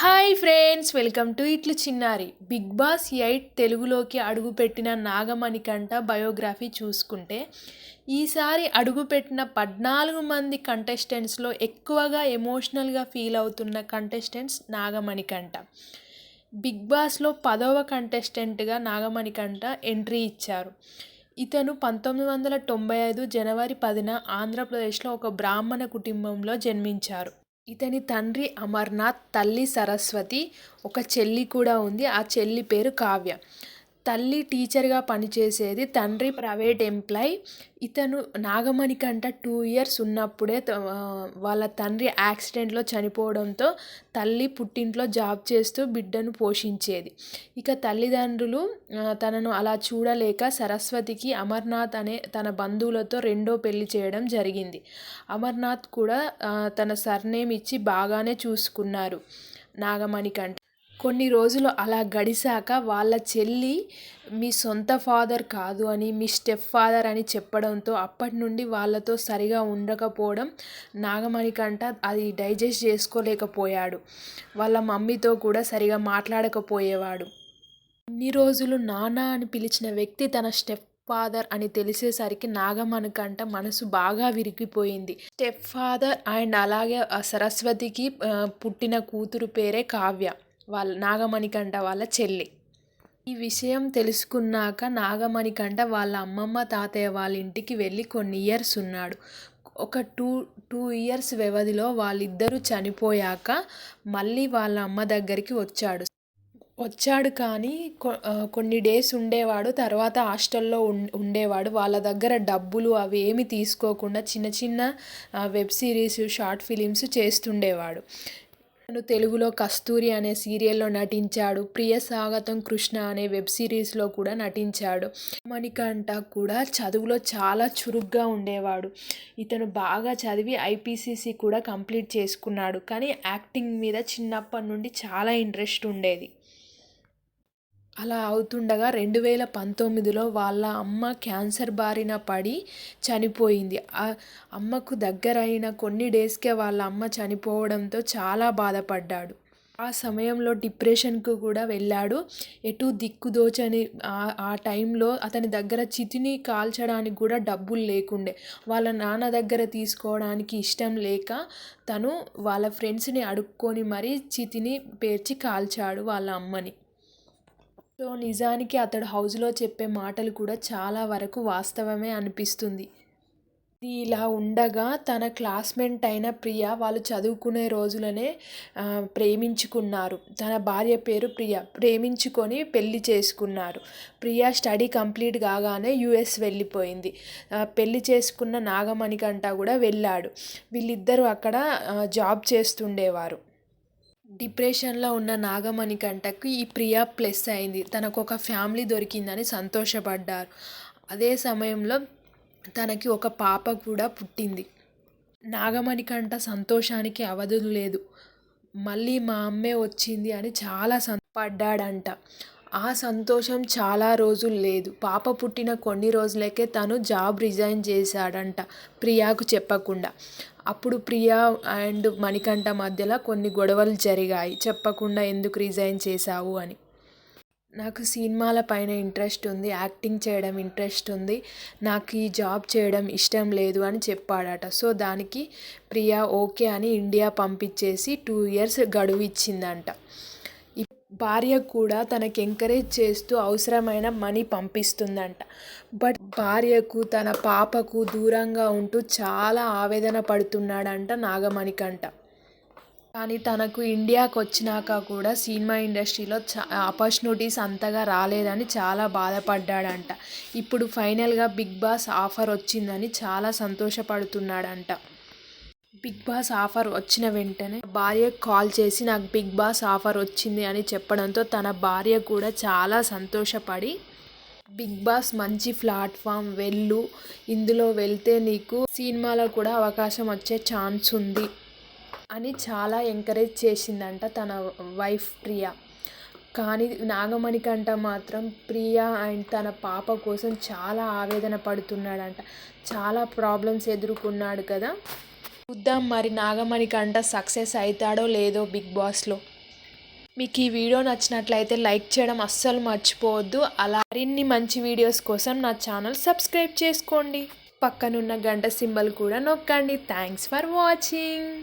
Hi friends welcome to ఇట్లు చిన్నారి. Big boss eight తెలుగులోకి అడుగుపెట్టిన నాగమణికంట బయోగ్రఫీ చూసుకుంటే ఈసారి అడుగుపెట్టిన పద్నాలుగు మంది కంటెస్టెంట్స్లో ఎక్కువగా ఎమోషనల్గా ఫీల్ అవుతున్న కంటెస్టెంట్స్ నాగమణికంట. బిగ్ బాస్లో పదవ కంటెస్టెంట్గా నాగమణికంట ఎంట్రీ ఇచ్చారు. ఇతను పంతొమ్మిది వందల తొంభై ఐదు జనవరి పదిన ఆంధ్రప్రదేశ్లో ఒక బ్రాహ్మణ కుటుంబంలో జన్మించారు. ఇతని తండ్రి అమర్నాథ్ తల్లి సరస్వతి ఒక చెల్లి కూడా ఉంది. ఆ చెల్లి పేరు కావ్య. తల్లి టీచర్గా పనిచేసేది తండ్రి ప్రైవేట్ ఎంప్లాయ్. ఇతను నాగమణి కంట టూ ఇయర్స్ ఉన్నప్పుడే వాళ్ళ తండ్రి యాక్సిడెంట్లో చనిపోవడంతో తల్లి పుట్టింట్లో జాబ్ చేస్తూ బిడ్డను పోషించేది. ఇక తల్లిదండ్రులు తనను అలా చూడలేక సరస్వతికి అమర్నాథ్ అనే తన బంధువులతో రెండో పెళ్ళి చేయడం జరిగింది. అమర్నాథ్ కూడా తన సర్నేమ్ ఇచ్చి బాగానే చూసుకున్నారు నాగమణి కంట. కొన్ని రోజులు అలా గడిచాక వాళ్ళ చెల్లి మీ సొంత ఫాదర్ కాదు అని మీ స్టెప్ ఫాదర్ అని చెప్పడంతో అప్పటి నుండి వాళ్ళతో సరిగా ఉండకపోవడం నాగమణికంట అది డైజెస్ట్ చేసుకోలేకపోయాడు. వాళ్ళ మమ్మీతో కూడా సరిగా మాట్లాడకపోయేవాడు. ఇన్ని రోజులు నానా అని పిలిచిన వ్యక్తి తన స్టెప్ ఫాదర్ అని తెలిసేసరికి నాగమణికంట మనసు బాగా విరిగిపోయింది. స్టెప్ ఫాదర్ అండ్ అలాగే సరస్వతికి పుట్టిన కూతురు పేరే కావ్య. వాళ్ళ నాగమణికంట వాళ్ళ చెల్లి. ఈ విషయం తెలుసుకున్నాక నాగమణికంట వాళ్ళ అమ్మమ్మ తాతయ్య వాళ్ళ ఇంటికి వెళ్ళి కొన్ని ఇయర్స్ ఉన్నాడు. ఒక టూ టూ ఇయర్స్ వ్యవధిలో వాళ్ళిద్దరూ చనిపోయాక మళ్ళీ వాళ్ళ అమ్మ దగ్గరికి వచ్చాడు. వచ్చాడు కానీ కొన్ని డేస్ ఉండేవాడు. తర్వాత హాస్టల్లో ఉండేవాడు. వాళ్ళ దగ్గర డబ్బులు అవి ఏమి తీసుకోకుండా చిన్న చిన్న వెబ్ సిరీస్ షార్ట్ ఫిలిమ్స్ చేస్తుండేవాడు. తను తెలుగులో కస్తూరి అనే సీరియల్లో నటించాడు. ప్రియ స్వాగతం కృష్ణ అనే వెబ్ సిరీస్లో కూడా నటించాడు. మణికంఠ కూడా చదువులో చాలా చురుగ్గా ఉండేవాడు. ఇతను బాగా చదివి ఐపీసీసీ కూడా కంప్లీట్ చేసుకున్నాడు. కానీ యాక్టింగ్ మీద చిన్నప్పటి నుండి చాలా ఇంట్రెస్ట్ ఉండేది. అలా అవుతుండగా రెండు వేల పంతొమ్మిదిలో వాళ్ళ అమ్మ క్యాన్సర్ బారిన పడి చనిపోయింది. అమ్మకు దగ్గరైన కొన్ని డేస్కే వాళ్ళ అమ్మ చనిపోవడంతో చాలా బాధపడ్డాడు. ఆ సమయంలో డిప్రెషన్కు కూడా వెళ్ళాడు. ఎటు దిక్కుదోచని ఆ టైంలో అతని దగ్గర చితిని కాల్చడానికి కూడా డబ్బులు లేకుండే వాళ్ళ నాన్న దగ్గర తీసుకోవడానికి ఇష్టం లేక తను వాళ్ళ ఫ్రెండ్స్ని అడుక్కొని మరీ చితిని పేర్చి కాల్చాడు వాళ్ళ అమ్మని. సో నిజానికి అతడు హౌస్లో చెప్పే మాటలు కూడా చాలా వరకు వాస్తవమే అనిపిస్తుంది. ఇది ఇలా ఉండగా తన క్లాస్మేట్ అయిన ప్రియ వాళ్ళు చదువుకునే రోజులనే ప్రేమించుకున్నారు. తన భార్య పేరు ప్రియ. ప్రేమించుకొని పెళ్ళి చేసుకున్నారు. ప్రియ స్టడీ కంప్లీట్ కాగానే యుఎస్ వెళ్ళిపోయింది. పెళ్ళి చేసుకున్న నాగమణికంట కూడా వెళ్ళాడు. వీళ్ళిద్దరూ అక్కడ జాబ్ చేస్తుండేవారు. డిప్రెషన్లో ఉన్న నాగమణి కంటకు ఈ ప్రియా ప్లస్ అయింది. తనకు ఒక ఫ్యామిలీ దొరికిందని సంతోషపడ్డారు. అదే సమయంలో తనకి ఒక పాప కూడా పుట్టింది. నాగమణి కంట సంతోషానికి అవధులు లేదు. మళ్ళీ మా అమ్మే వచ్చింది అని చాలా సంతపడ్డాడంట ఆ సంతోషం చాలా రోజులు లేదు. పాప పుట్టిన కొన్ని రోజులకే తను జాబ్ రిజైన్ చేశాడంట ప్రియాకు చెప్పకుండా. అప్పుడు ప్రియా అండ్ మణికంఠ మధ్యలో కొన్ని గొడవలు జరిగాయి. చెప్పకుండా ఎందుకు రిజైన్ చేశావు అని. నాకు సినిమాల పైన ఇంట్రెస్ట్ ఉంది యాక్టింగ్ చేయడం ఇంట్రెస్ట్ ఉంది నాకు ఈ జాబ్ చేయడం ఇష్టం లేదు అని చెప్పాడట. సో దానికి ప్రియా ఓకే అని ఇండియా పంపించేసి టూ ఇయర్స్ గడువు ఇచ్చిందంట. భార్య కూడా తనకి ఎంకరేజ్ చేస్తూ అవసరమైన మనీ పంపిస్తుందంట. బట్ భార్యకు తన పాపకు దూరంగా ఉంటూ చాలా ఆవేదన పడుతున్నాడంట నాగమణికంట. కానీ తనకు ఇండియాకు వచ్చినాక కూడా సినిమా ఇండస్ట్రీలో చా ఆపర్చునిటీస్ అంతగా రాలేదని చాలా బాధపడ్డాడంట. ఇప్పుడు ఫైనల్గా బిగ్ బాస్ ఆఫర్ వచ్చిందని చాలా సంతోషపడుతున్నాడంట. బిగ్ బాస్ ఆఫర్ వచ్చిన వెంటనే భార్యకు కాల్ చేసి నాకు బిగ్ బాస్ ఆఫర్ వచ్చింది అని చెప్పడంతో తన భార్య కూడా చాలా సంతోషపడి బిగ్ బాస్ మంచి ప్లాట్ఫామ్ వెళ్ళు. ఇందులో వెళ్తే నీకు సినిమాలో కూడా అవకాశం వచ్చే ఛాన్స్ ఉంది అని చాలా ఎంకరేజ్ చేసిందంట తన వైఫ్ ప్రియా. కానీ నాగమణి కంట మాత్రం ప్రియా అండ్ తన పాప కోసం చాలా ఆవేదన పడుతున్నాడంట. చాలా ప్రాబ్లమ్స్ ఎదుర్కొన్నాడు కదా. చూద్దాం మరి నాగమణి కంట సక్సెస్ అవుతాడో లేదో బిగ్ బాస్లో. మీకు ఈ వీడియో నచ్చినట్లయితే లైక్ చేయడం అస్సలు మర్చిపోవద్దు. అలా మరిన్ని మంచి వీడియోస్ కోసం నా ఛానల్ సబ్స్క్రైబ్ చేసుకోండి. పక్కనున్న గంట సింబల్ కూడా నొక్కండి. Thanks for watching.